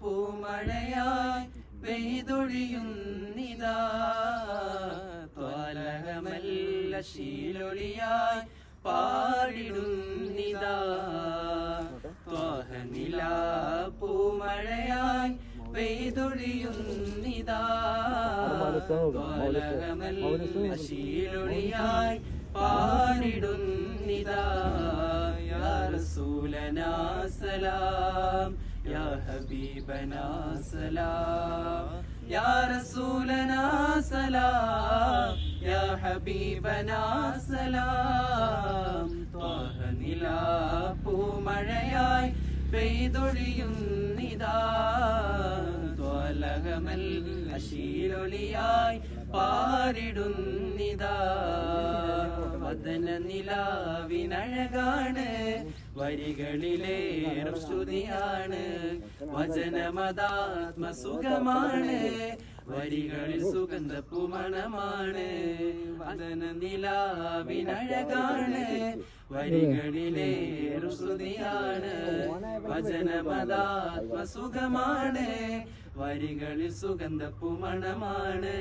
പൂമഴയായി പെയ്തൊഴിയുന്നിതാ ശീലൊളിയായി പാടിടുന്നിതാ പൂമഴയായി പെയ്തൊഴിയുന്നിതാ ശീലൊളിയായി പാടിടുന്നിതാ റസൂലനാ سلام. യാ ഹബീബനാ സലാം യാ റസൂലനാ സലാം യാ ഹബീബനാ സലാം طه നിലാ പൂമഴയായി പെയ്തൊഴിയുന്നിതാ ത്വലകമൽ അശീലൊളിയായി പാരിടുന്നിതാ വദന നിലാവിനഴകാണ്. വരികളിലേറെ ശ്രുതിയാണ് വചനമതാത്മസുഖമാണ്. വരികളിൽ സുഗന്ധ പുമണമാണ് വദന നിലാവിനഴകാണ്. വരികളിലേറെ ശ്രുതിയാണ് വചനമതാത്മസുഖമാണ്. വരികളിൽ സുഗന്ധ പുമണമാണ്